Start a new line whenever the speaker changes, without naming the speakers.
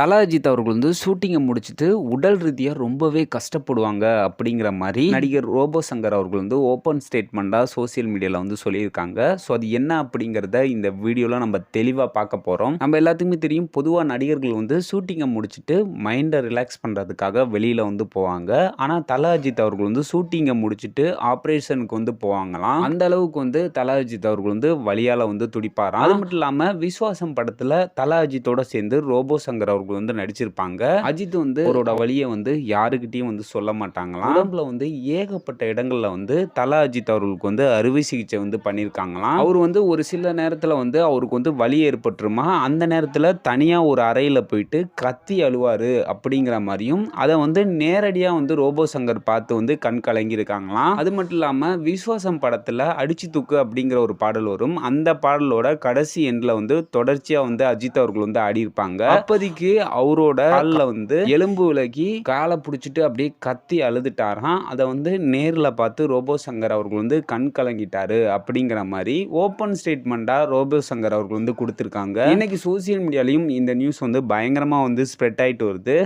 தல அஜித் அவர்கள் வந்து ஷூட்டிங்கை முடிச்சுட்டு உடல் ரீதியாக ரொம்பவே கஷ்டப்படுவாங்க அப்படிங்கிற மாதிரி நடிகர் ரோபோ சங்கர் அவர்கள் வந்து ஓப்பன் ஸ்டேட்மெண்ட்டாக சோசியல் மீடியாவில் வந்து சொல்லியிருக்காங்க. ஸோ அது என்ன அப்படிங்கிறத இந்த வீடியோவில் நம்ம தெளிவாக பார்க்க போகிறோம் நம்ம எல்லாத்துக்குமே தெரியும் பொதுவாக நடிகர்கள் வந்து ஷூட்டிங்கை முடிச்சுட்டு மைண்டை ரிலாக்ஸ் பண்ணுறதுக்காக வெளியில் வந்து போவாங்க. ஆனால் தல அஜித் அவர்கள் வந்து ஷூட்டிங்கை முடிச்சுட்டு ஆப்ரேஷனுக்கு வந்து போவாங்களாம். அந்த அளவுக்கு வந்து தல அஜித் அவர்கள் வந்து வழியால் வந்து துடிப்பாராம். அது மட்டும் இல்லாமல் விஸ்வாசம் படத்தில் தல அஜித்தோட சேர்ந்து ரோபோ சங்கர் அவர்கள் வந்து நடிச்சிருப்பாங்க. அஜித் வந்து அவரோட வழியை வந்து யாருக்கிட்டையும் வந்து சொல்ல மாட்டாங்களாம். உடம்புல வந்து ஏகப்பட்ட இடங்கள்ல வந்து தல அஜித் அவர்களுக்கு வந்து அறுவை சிகிச்சை வந்து பண்ணியிருக்காங்களாம் அவர் வந்து ஒரு சில நேரத்தில் வந்து அவருக்கு வந்து வலி ஏற்பட்டுருமா? அந்த நேரத்தில் தனியாக ஒரு அறையில் போயிட்டு கத்தி அழுவாரு அப்படிங்கிற மாதிரியும் அதை வந்து நேரடியாக வந்து ரோபோ சங்கர் பார்த்து வந்து கண் கலங்கியிருக்காங்களாம். அது மட்டும் இல்லாமல் விஸ்வாசம் படத்தில் அடிச்சு தூக்கு அப்படிங்கிற ஒரு பாடல் வரும். அந்த பாடலோட கடைசி எண்டில் வந்து தொடர்ச்சியாக வந்து அஜித் அவர்கள் வந்து ஆடி இருப்பாங்க அப்போதைக்கு அவரோட காலில் வந்து எலும்பு விலகி காலை பிடிச்சிட்டு அப்படியே கத்தி அழுதுட்டாராம். அதை வந்து நேரில் பார்த்து ரோபோ சங்கர் அவர்கள் வந்து கண் கலங்கிட்டாரு அப்படிங்கிற மாதிரி ஓப்பன் ஸ்டேட்மெண்ட்டாக ரோபோ சங்கர் அவர்கள் வந்து கொடுத்துருக்காங்க. இன்னைக்கு சோசியல் மீடியாலையும் இந்த நியூஸ் வந்து பயங்கரமாக வந்து ஸ்ப்ரெட் ஆயிட்டு வருது.